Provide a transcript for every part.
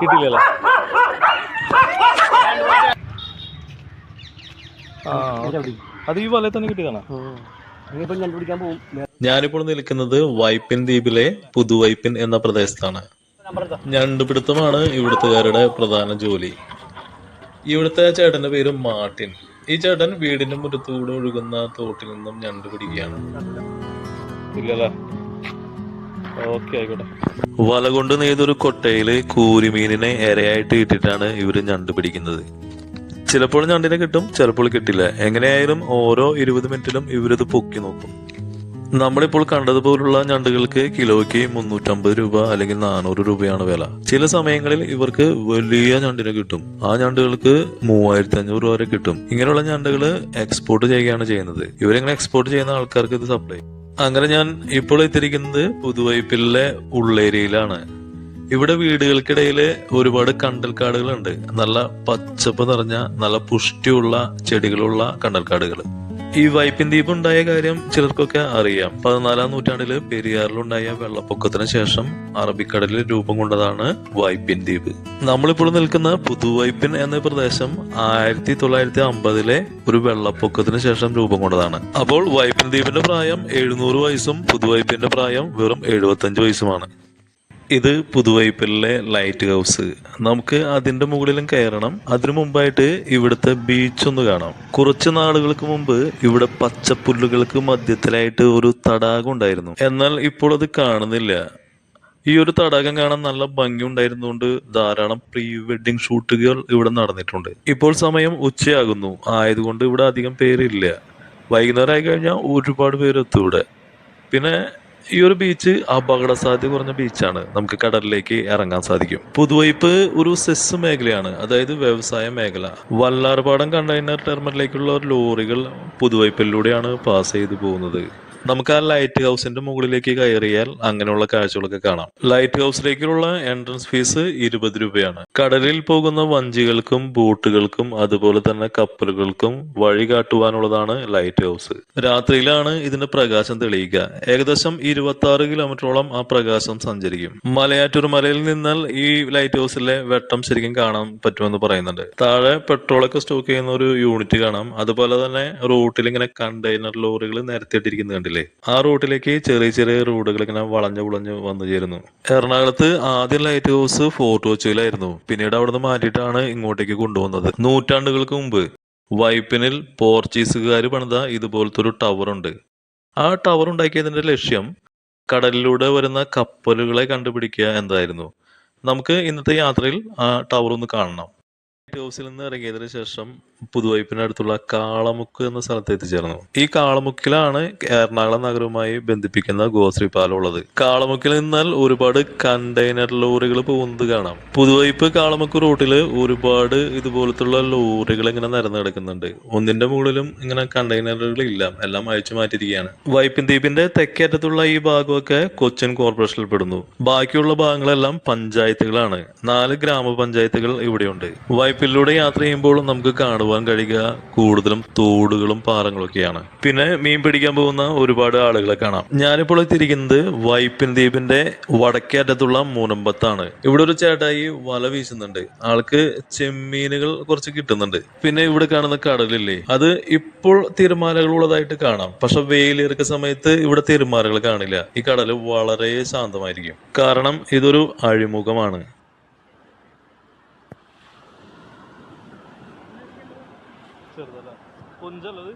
കിട്ടിയില്ലല്ലോ ആ അത് ഈ വലയിൽ തന്നെ കിട്ടിയതാണ്? ഞാനിപ്പോൾ നിൽക്കുന്നത് വൈപ്പിൻ ദ്വീപിലെ പുതുവൈപ്പിൻ എന്ന പ്രദേശത്താണ്. ഞണ്ടുപിടുത്തമാണ് ഇവിടുത്തുകാരുടെ പ്രധാന ജോലി. ഇവിടുത്തെ ചേട്ടന്റെ പേര് മാർട്ടിൻ. ഈ ചേട്ടൻ വീടിന്റെ മുറ്റത്തൂടെ ഒഴുകുന്ന തോട്ടിൽ നിന്നും ഞണ്ട് പിടിക്കുകയാണ്. ഇല്ലല്ലേ? വല കൊണ്ട് നെയ്തൊരു കൊട്ടയിൽ കൂരിമീനിനെ ഇരയായിട്ട് ഇട്ടിട്ടാണ് ഇവർ ഞണ്ട് പിടിക്കുന്നത്. ചിലപ്പോൾ ഞണ്ടിനെ കിട്ടും ചിലപ്പോൾ കിട്ടില്ല. എങ്ങനെയായാലും ഓരോ ഇരുപത് മിനിറ്റിലും ഇവരത് പൊക്കി നോക്കും. നമ്മളിപ്പോൾ കണ്ടതുപോലുള്ള ഞണ്ടുകൾക്ക് കിലോയ്ക്ക് മുന്നൂറ്റമ്പത് രൂപ അല്ലെങ്കിൽ നാനൂറ് രൂപയാണ് വില. ചില സമയങ്ങളിൽ ഇവർക്ക് വലിയ ഞണ്ടിനെ കിട്ടും. ആ ഞണ്ടുകൾക്ക് മൂവായിരത്തി അഞ്ഞൂറ് രൂപ വരെ കിട്ടും. ഇങ്ങനെയുള്ള ഞണ്ടുകൾ എക്സ്പോർട്ട് ചെയ്യുകയാണ് ചെയ്യുന്നത്. ഇവരെങ്ങനെ എക്സ്പോർട്ട് ചെയ്യുന്ന ആൾക്കാർക്ക് ഇത് സപ്ലൈ അങ്ങനെ ഞാൻ ഇപ്പോൾ എത്തിയിരിക്കുന്നത് പുതുവൈപ്പിലെ ഉള്ളേരിയിലാണ്. ഇവിടെ വീടുകൾക്കിടയിൽ ഒരുപാട് കണ്ടൽക്കാടുകളുണ്ട്. നല്ല പച്ചപ്പ് നിറഞ്ഞ നല്ല പുഷ്ടിയുള്ള ചെടികളുള്ള കണ്ടൽക്കാടുകൾ ഈ വൈപ്പിൻ ദ്വീപ് ഉണ്ടായ കാര്യം ചിലർക്കൊക്കെ അറിയാം. പതിനാലാം നൂറ്റാണ്ടിൽ പെരിയാറിലുണ്ടായ വെള്ളപ്പൊക്കത്തിന് ശേഷം അറബിക്കടലിൽ രൂപം കൊണ്ടതാണ് വൈപ്പിൻ ദ്വീപ്. നമ്മളിപ്പോൾ നിൽക്കുന്ന പുതുവൈപ്പിൻ എന്ന പ്രദേശം ആയിരത്തി തൊള്ളായിരത്തി അമ്പതിലെ ഒരു വെള്ളപ്പൊക്കത്തിന് ശേഷം രൂപം കൊണ്ടതാണ്. അപ്പോൾ വൈപ്പിൻ ദ്വീപിന്റെ പ്രായം എഴുന്നൂറ് വയസ്സും പുതുവൈപ്പിന്റെ പ്രായം വെറും എഴുപത്തഞ്ച് വയസ്സുമാണ്. ഇത് പുതുവൈപ്പിലെ ലൈറ്റ് ഹൗസ് നമുക്ക് അതിന്റെ മുകളിലും കയറണം. അതിനു മുമ്പായിട്ട് ഇവിടുത്തെ ബീച്ച് ഒന്ന് കാണാം. കുറച്ച് നാളുകൾക്ക് മുമ്പ് ഇവിടെ പച്ചപ്പുല്ലുകൾക്ക് മധ്യത്തിലായിട്ട് ഒരു തടാകം ഉണ്ടായിരുന്നു. എന്നാൽ ഇപ്പോൾ അത് കാണുന്നില്ല. ഈ ഒരു തടാകം കാണാൻ നല്ല ഭംഗി ഉണ്ടായിരുന്നുകൊണ്ട് ധാരാളം പ്രീ വെഡിങ് ഷൂട്ടുകൾ ഇവിടെ നടന്നിട്ടുണ്ട്. ഇപ്പോൾ സമയം ഉച്ചയാകുന്നു. ആയതുകൊണ്ട് ഇവിടെ അധികം പേരില്ല. വൈകുന്നേരം ആയി കഴിഞ്ഞാൽ ഒരുപാട് പേരെത്തും ഇവിടെ. പിന്നെ ഈ ഒരു ബീച്ച് അപകട സാധ്യത കുറഞ്ഞ ബീച്ചാണ് നമുക്ക് കടലിലേക്ക് ഇറങ്ങാൻ സാധിക്കും. പുതുവൈപ്പ് ഒരു സെസ് മേഖലയാണ്. അതായത് വ്യവസായ മേഖല. വല്ലാർപാടം കണ്ടെയ്നർ ടെർമിനലിലേക്കുള്ള ലോറികൾ പുതുവൈപ്പിലൂടെയാണ് പാസ് ചെയ്തു പോകുന്നത്. നമുക്ക് ആ ലൈറ്റ് ഹൗസിന്റെ മുകളിലേക്ക് കയറിയാൽ അങ്ങനെയുള്ള കാഴ്ചകളൊക്കെ കാണാം. ലൈറ്റ് ഹൗസിലേക്കുള്ള എൻട്രൻസ് ഫീസ് ഇരുപത് രൂപയാണ്. കടലിൽ പോകുന്ന വഞ്ചികൾക്കും ബോട്ടുകൾക്കും അതുപോലെ തന്നെ കപ്പലുകൾക്കും വഴി കാട്ടുവാനുള്ളതാണ് ലൈറ്റ് ഹൗസ് രാത്രിയിലാണ് ഇതിന്റെ പ്രകാശം തെളിയിക്കുക ഏകദേശം ഇരുപത്തി ആറ് കിലോമീറ്ററോളം ആ പ്രകാശം സഞ്ചരിക്കും. മലയാറ്റൂർ മലയിൽ നിന്നാൽ ഈ ലൈറ്റ് ഹൗസിലെ വെട്ടം ശരിക്കും കാണാൻ പറ്റുമെന്ന് പറയുന്നുണ്ട്. താഴെ പെട്രോളൊക്കെ സ്റ്റോക്ക് ചെയ്യുന്ന ഒരു യൂണിറ്റ് കാണാം. അതുപോലെ തന്നെ റൂട്ടിൽ ഇങ്ങനെ കണ്ടെയ്നർ ലോറികൾ നിരത്തിയിട്ടിരിക്കുന്നത് കണ്ടില്ലേ ആ റൂട്ടിലേക്ക് ചെറിയ ചെറിയ റോഡുകൾ ഇങ്ങനെ വളഞ്ഞു പുളഞ്ഞു വന്നു ചേരുന്നു. എറണാകുളത്ത് ആദ്യം ലൈറ്റ് ഹൗസ് ഫോർട്ട് കൊച്ചിയിലായിരുന്നു. പിന്നീട് അവിടുന്ന് മാറ്റിയിട്ടാണ് ഇങ്ങോട്ടേക്ക് കൊണ്ടുവന്നത് നൂറ്റാണ്ടുകൾക്ക് മുമ്പ് വൈപ്പിനിൽ പോർച്ചുഗീസുകാർ പണിത ഇതുപോലത്തെ ഒരു ടവർ ഉണ്ട്. ആ ടവർ ഉണ്ടാക്കിയതിന്റെ ലക്ഷ്യം കടലിലൂടെ വരുന്ന കപ്പലുകളെ കണ്ടുപിടിക്കുക എന്തായിരുന്നു. നമുക്ക് ഇന്നത്തെ യാത്രയിൽ ആ ടവർ ഒന്ന് കാണണം. ലൈറ്റ് ഹൗസിൽ നിന്ന് ഇറങ്ങിയതിനു ശേഷം പുതുവൈപ്പിനടുത്തുള്ള കാളമുക്ക് എന്ന സ്ഥലത്ത് എത്തിച്ചേർന്നു. ഈ കാളമുക്കിലാണ് എറണാകുളം നഗരവുമായി ബന്ധിപ്പിക്കുന്ന ഗോശ്രീ പാലം ഉള്ളത്. കാളമുക്കിൽ നിന്നാൽ ഒരുപാട് കണ്ടെയ്നർ ലോറികൾ പോകുന്നത് കാണാം. പുതുവൈപ്പ് കാളമുക്ക് റൂട്ടിൽ ഒരുപാട് ഇതുപോലത്തുള്ള ലോറികൾ ഇങ്ങനെ നിരന്ന് കിടക്കുന്നുണ്ട്. ഒന്നിന്റെ മുകളിലും ഇങ്ങനെ കണ്ടെയ്നറുകൾ ഇല്ല. എല്ലാം അയച്ചു മാറ്റിയിരിക്കുകയാണ്. വൈപ്പിൻ ദ്വീപിന്റെ തെക്കേറ്റത്തുള്ള ഈ ഭാഗമൊക്കെ കൊച്ചിൻ കോർപ്പറേഷനിൽ പെടുന്നു ബാക്കിയുള്ള ഭാഗങ്ങളെല്ലാം പഞ്ചായത്തുകളാണ്. നാല് ഗ്രാമപഞ്ചായത്തുകൾ ഇവിടെയുണ്ട്. വൈപ്പിലൂടെ യാത്ര ചെയ്യുമ്പോഴും നമുക്ക് കാണുവാൻ കഴിയുക. കൂടുതലും തോടുകളും പാറങ്ങളൊക്കെയാണ് പിന്നെ മീൻ പിടിക്കാൻ പോകുന്ന ഒരുപാട് ആളുകളെ കാണാം. ഞാനിപ്പോൾ എത്തിയിരിക്കുന്നത് വൈപ്പിൻ ദ്വീപിന്റെ വടക്കേ അറ്റത്തുള്ള മൂനമ്പത്താണ്. ഇവിടെ ഒരു ചേട്ടായി വല വീശുന്നുണ്ട്. ആൾക്ക് ചെമ്മീനുകൾ കുറച്ച് കിട്ടുന്നുണ്ട്. പിന്നെ ഇവിടെ കാണുന്ന കടലില്ലേ അത് ഇപ്പോൾ തിരമാലകൾ ഉള്ളതായിട്ട് കാണാം. പക്ഷെ വെയിലിറക്ക സമയത്ത് ഇവിടെ തിരമാലകൾ കാണില്ല. ഈ കടൽ വളരെ ശാന്തമായിരിക്കും. കാരണം ഇതൊരു അഴിമുഖമാണ്. കൊഞ്ചല്ലത്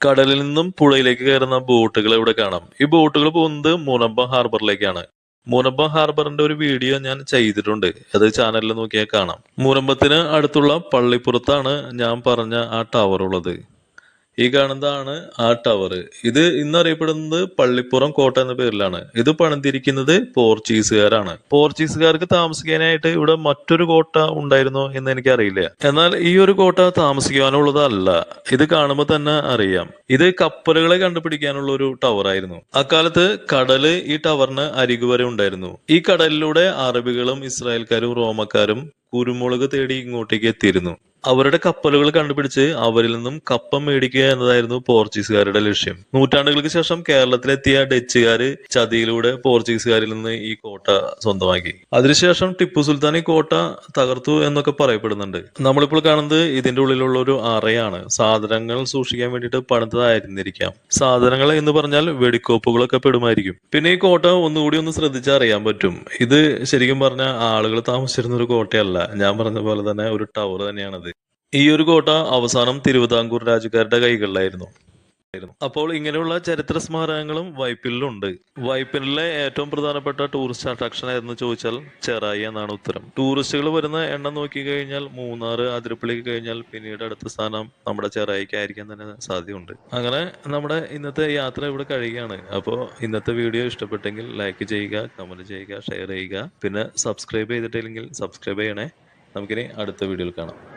കടലിൽ നിന്നും പുഴയിലേക്ക് കയറുന്ന ബോട്ടുകൾ ഇവിടെ കാണാം. ഈ ബോട്ടുകൾ പോകുന്നത് മൂനമ്പം ഹാർബറിലേക്കാണ്. മൂനമ്പ ഹാർബറിന്റെ ഒരു വീഡിയോ ഞാൻ ചെയ്തിട്ടുണ്ട്. അത് ചാനലിൽ നോക്കിയാൽ കാണാം. മൂനമ്പത്തിന് അടുത്തുള്ള പള്ളിപ്പുറത്താണ് ഞാൻ പറഞ്ഞ ആ ടവർ ഉള്ളത്. ഈ കാണുന്നതാണ് ആ ടവർ ഇത് ഇന്നറിയപ്പെടുന്നത് പള്ളിപ്പുറം കോട്ട എന്ന പേരിലാണ്. ഇത് പണിതിരിക്കുന്നത് പോർച്ചുഗീസുകാരാണ്. പോർച്ചുഗീസുകാർക്ക് താമസിക്കാനായിട്ട് ഇവിടെ മറ്റൊരു കോട്ട ഉണ്ടായിരുന്നോ എന്ന് എനിക്കറിയില്ല. എന്നാൽ ഈ ഒരു കോട്ട താമസിക്കാനുള്ളതല്ല ഇത് കാണുമ്പോൾ തന്നെ അറിയാം. ഇത് കപ്പലുകളെ കണ്ടുപിടിക്കാനുള്ള ഒരു ടവർ ആയിരുന്നു അക്കാലത്ത് കടൽ ഈ ടവറിന് അരികു വരെ ഉണ്ടായിരുന്നു. ഈ കടലിലൂടെ അറബികളും ഇസ്രായേൽക്കാരും റോമക്കാരും കുരുമുളക് തേടി ഇങ്ങോട്ടേക്ക് എത്തിയിരുന്നു. അവരുടെ കപ്പലുകൾ കണ്ടുപിടിച്ച് അവരിൽ നിന്നും കപ്പം മേടിക്കുക എന്നതായിരുന്നു പോർച്ചുഗീസുകാരുടെ ലക്ഷ്യം. നൂറ്റാണ്ടുകൾക്ക് ശേഷം കേരളത്തിലെത്തിയ ഡച്ചുകാർ ചതിയിലൂടെ പോർച്ചുഗീസുകാരിൽ നിന്ന് ഈ കോട്ട സ്വന്തമാക്കി. അതിനുശേഷം ടിപ്പു സുൽത്താൻ ഈ കോട്ട തകർത്തു എന്നൊക്കെ പറയപ്പെടുന്നുണ്ട്. നമ്മളിപ്പോൾ കാണുന്നത് ഇതിന്റെ ഉള്ളിലുള്ള ഒരു അറയാണ്. സാധനങ്ങൾ സൂക്ഷിക്കാൻ വേണ്ടിയിട്ട് പണിതായിരുന്നിരിക്കാം സാധനങ്ങൾ എന്ന് പറഞ്ഞാൽ വെടിക്കോപ്പുകളൊക്കെ പെടുമായിരിക്കും. പിന്നെ ഈ കോട്ട ഒന്നുകൂടി ഒന്ന് ശ്രദ്ധിച്ചറിയാൻ പറ്റും. ഇത് ശരിക്കും പറഞ്ഞാൽ ആളുകൾ താമസിച്ചിരുന്ന ഒരു കോട്ടയല്ല. ഞാൻ പറഞ്ഞ പോലെ തന്നെ ഒരു ടവർ തന്നെയാണത്. ഈ ഒരു കോട്ട അവസാനം തിരുവിതാംകൂർ രാജുക്കാരുടെ കൈകളിലായിരുന്നു. അപ്പോൾ ഇങ്ങനെയുള്ള ചരിത്ര സ്മാരകങ്ങളും വൈപ്പിനിലുണ്ട് വൈപ്പിനിലെ ഏറ്റവും പ്രധാനപ്പെട്ട ടൂറിസ്റ്റ് അട്രാക്ഷൻ ഏതെന്ന് ചോദിച്ചാൽ ചെറായി എന്നാണ് ഉത്തരം. ടൂറിസ്റ്റുകൾ വരുന്ന എണ്ണം നോക്കി കഴിഞ്ഞാൽ മൂന്നാറ് അതിരപ്പള്ളിക്ക് കഴിഞ്ഞാൽ പിന്നീട് അടുത്ത സ്ഥാനം നമ്മുടെ ചെറായിക്കായിരിക്കാൻ തന്നെ സാധ്യതയുണ്ട്. അങ്ങനെ നമ്മുടെ ഇന്നത്തെ യാത്ര ഇവിടെ കഴിയുകയാണ്. അപ്പോൾ ഇന്നത്തെ വീഡിയോ ഇഷ്ടപ്പെട്ടെങ്കിൽ ലൈക്ക് ചെയ്യുക കമന്റ് ചെയ്യുക ഷെയർ ചെയ്യുക. പിന്നെ സബ്സ്ക്രൈബ് ചെയ്തിട്ടില്ലെങ്കിൽ സബ്സ്ക്രൈബ് ചെയ്യണേ. നമുക്കിനി അടുത്ത വീഡിയോയിൽ കാണാം.